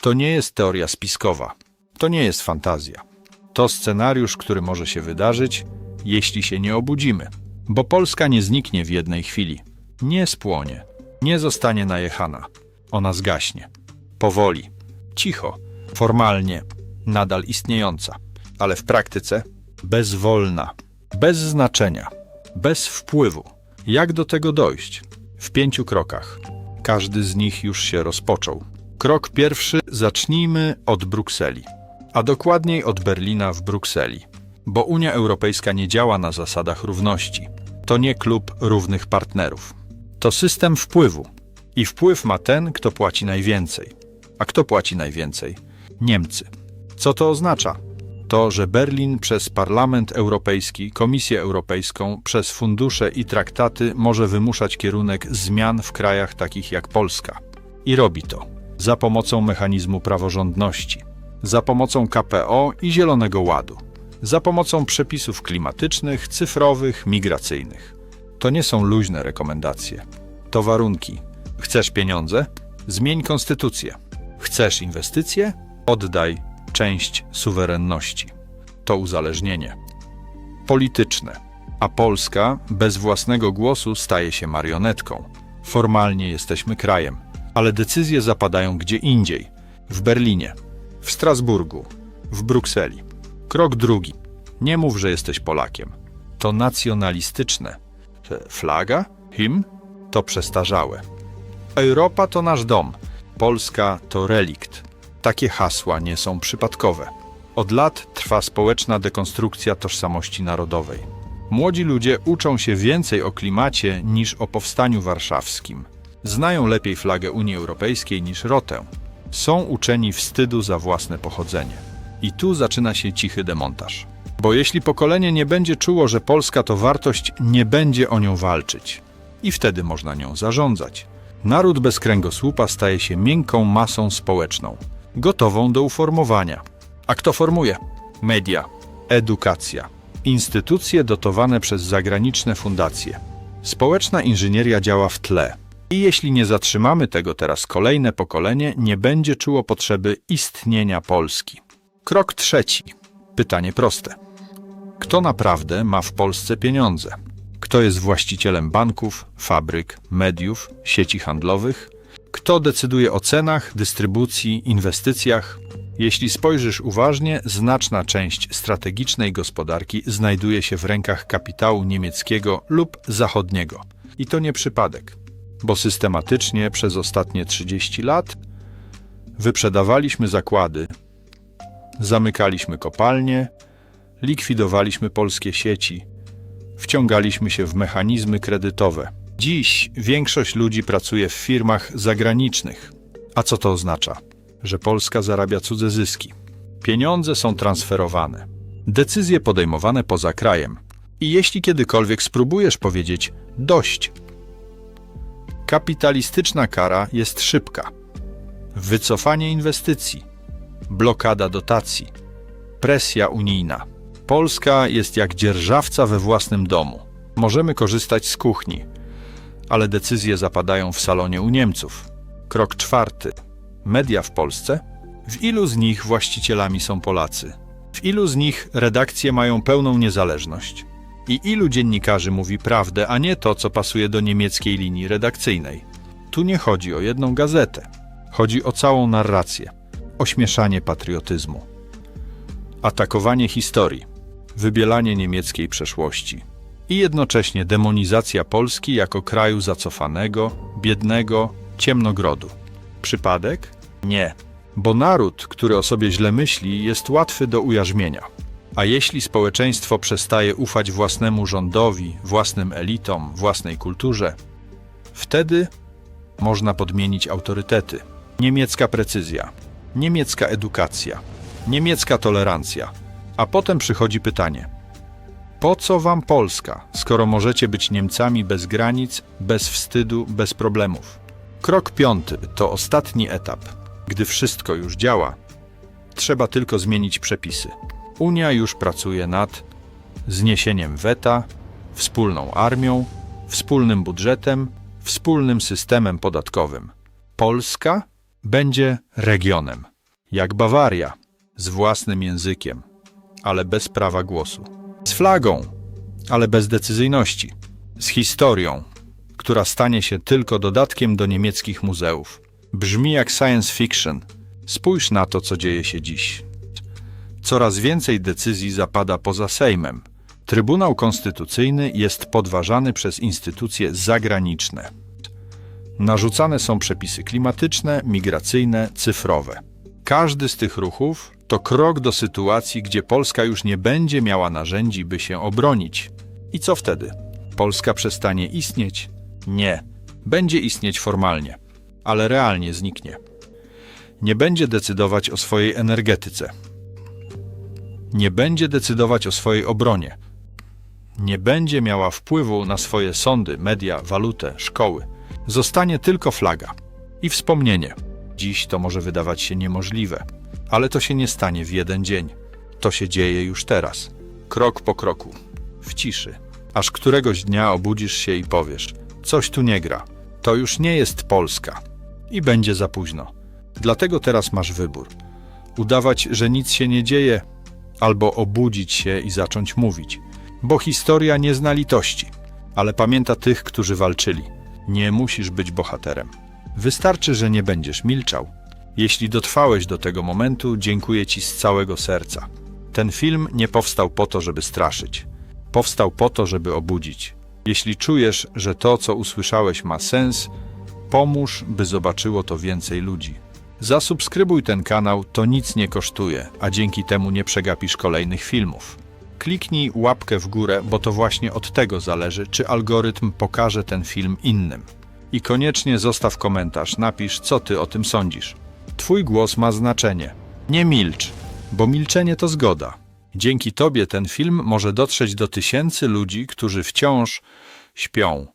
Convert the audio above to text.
To nie jest teoria spiskowa. To nie jest fantazja. To scenariusz, który może się wydarzyć, jeśli się nie obudzimy. Bo Polska nie zniknie w jednej chwili. Nie spłonie. Nie zostanie najechana. Ona zgaśnie. Powoli. Cicho. Formalnie. Nadal istniejąca. Ale w praktyce bezwolna. Bez znaczenia. Bez wpływu. Jak do tego dojść? W pięciu krokach. Każdy z nich już się rozpoczął. Krok pierwszy zacznijmy od Brukseli, a dokładniej od Berlina w Brukseli. Bo Unia Europejska nie działa na zasadach równości. To nie klub równych partnerów. To system wpływu. I wpływ ma ten, kto płaci najwięcej. A kto płaci najwięcej? Niemcy. Co to oznacza? To, że Berlin przez Parlament Europejski, Komisję Europejską, przez fundusze i traktaty może wymuszać kierunek zmian w krajach takich jak Polska. I robi to za pomocą mechanizmu praworządności, za pomocą KPO i Zielonego Ładu, za pomocą przepisów klimatycznych, cyfrowych, migracyjnych. To nie są luźne rekomendacje. To warunki. Chcesz pieniądze? Zmień konstytucję. Chcesz inwestycje? Oddaj część suwerenności. To uzależnienie. Polityczne. A Polska bez własnego głosu staje się marionetką. Formalnie jesteśmy krajem, ale decyzje zapadają gdzie indziej w Berlinie, w Strasburgu, w Brukseli. Krok drugi. Nie mów, że jesteś Polakiem. To nacjonalistyczne. Flaga? Hymn? To przestarzałe. Europa to nasz dom, Polska to relikt. Takie hasła nie są przypadkowe. Od lat trwa społeczna dekonstrukcja tożsamości narodowej. Młodzi ludzie uczą się więcej o klimacie niż o powstaniu warszawskim. Znają lepiej flagę Unii Europejskiej niż rotę. Są uczeni wstydu za własne pochodzenie. I tu zaczyna się cichy demontaż. Bo jeśli pokolenie nie będzie czuło, że Polska to wartość, nie będzie o nią walczyć. I wtedy można nią zarządzać. Naród bez kręgosłupa staje się miękką masą społeczną, gotową do uformowania. A kto formuje? Media, edukacja, instytucje dotowane przez zagraniczne fundacje. Społeczna inżynieria działa w tle. I jeśli nie zatrzymamy tego teraz, kolejne pokolenie nie będzie czuło potrzeby istnienia Polski. Krok trzeci. Pytanie proste. Kto naprawdę ma w Polsce pieniądze? Kto jest właścicielem banków, fabryk, mediów, sieci handlowych? Kto decyduje o cenach, dystrybucji, inwestycjach? Jeśli spojrzysz uważnie, znaczna część strategicznej gospodarki znajduje się w rękach kapitału niemieckiego lub zachodniego. I to nie przypadek, bo systematycznie przez ostatnie 30 lat wyprzedawaliśmy zakłady, zamykaliśmy kopalnie, likwidowaliśmy polskie sieci, wciągaliśmy się w mechanizmy kredytowe. Dziś większość ludzi pracuje w firmach zagranicznych. A co to oznacza? Że Polska zarabia cudze zyski. Pieniądze są transferowane. Decyzje podejmowane poza krajem. I jeśli kiedykolwiek spróbujesz powiedzieć dość, kapitalistyczna kara jest szybka. Wycofanie inwestycji, blokada dotacji, presja unijna. Polska jest jak dzierżawca we własnym domu. Możemy korzystać z kuchni, ale decyzje zapadają w salonie u Niemców. Krok czwarty. Media w Polsce? W ilu z nich właścicielami są Polacy? W ilu z nich redakcje mają pełną niezależność? I ilu dziennikarzy mówi prawdę, a nie to, co pasuje do niemieckiej linii redakcyjnej? Tu nie chodzi o jedną gazetę. Chodzi o całą narrację, ośmieszanie patriotyzmu, atakowanie historii, wybielanie niemieckiej przeszłości i jednocześnie demonizacja Polski jako kraju zacofanego, biednego, ciemnogrodu. Przypadek? Nie. Bo naród, który o sobie źle myśli, jest łatwy do ujarzmienia. A jeśli społeczeństwo przestaje ufać własnemu rządowi, własnym elitom, własnej kulturze, wtedy można podmienić autorytety. Niemiecka precyzja, niemiecka edukacja, niemiecka tolerancja. A potem przychodzi pytanie: po co wam Polska, skoro możecie być Niemcami bez granic, bez wstydu, bez problemów? Krok piąty to ostatni etap. Gdy wszystko już działa, trzeba tylko zmienić przepisy. Unia już pracuje nad zniesieniem weta, wspólną armią, wspólnym budżetem, wspólnym systemem podatkowym. Polska będzie regionem. Jak Bawaria, z własnym językiem, ale bez prawa głosu. Z flagą, ale bez decyzyjności. Z historią, która stanie się tylko dodatkiem do niemieckich muzeów. Brzmi jak science fiction. Spójrz na to, co dzieje się dziś. Coraz więcej decyzji zapada poza Sejmem. Trybunał Konstytucyjny jest podważany przez instytucje zagraniczne. Narzucane są przepisy klimatyczne, migracyjne, cyfrowe. Każdy z tych ruchów to krok do sytuacji, gdzie Polska już nie będzie miała narzędzi, by się obronić. I co wtedy? Polska przestanie istnieć? Nie. Będzie istnieć formalnie, ale realnie zniknie. Nie będzie decydować o swojej energetyce. Nie będzie decydować o swojej obronie. Nie będzie miała wpływu na swoje sądy, media, walutę, szkoły. Zostanie tylko flaga i wspomnienie. Dziś to może wydawać się niemożliwe, ale to się nie stanie w jeden dzień. To się dzieje już teraz, krok po kroku, w ciszy, aż któregoś dnia obudzisz się i powiesz: Coś tu nie gra, to już nie jest Polska. I będzie za późno. Dlatego teraz masz wybór: udawać, że nic się nie dzieje, albo obudzić się i zacząć mówić. Bo historia nie zna litości, ale pamięta tych, którzy walczyli. Nie musisz być bohaterem. Wystarczy, że nie będziesz milczał. Jeśli dotrwałeś do tego momentu, dziękuję Ci z całego serca. Ten film nie powstał po to, żeby straszyć. Powstał po to, żeby obudzić. Jeśli czujesz, że to, co usłyszałeś, ma sens, pomóż, by zobaczyło to więcej ludzi. Zasubskrybuj ten kanał, to nic nie kosztuje, a dzięki temu nie przegapisz kolejnych filmów. Kliknij łapkę w górę, bo to właśnie od tego zależy, czy algorytm pokaże ten film innym. I koniecznie zostaw komentarz, napisz, co ty o tym sądzisz. Twój głos ma znaczenie. Nie milcz, bo milczenie to zgoda. Dzięki tobie ten film może dotrzeć do tysięcy ludzi, którzy wciąż śpią.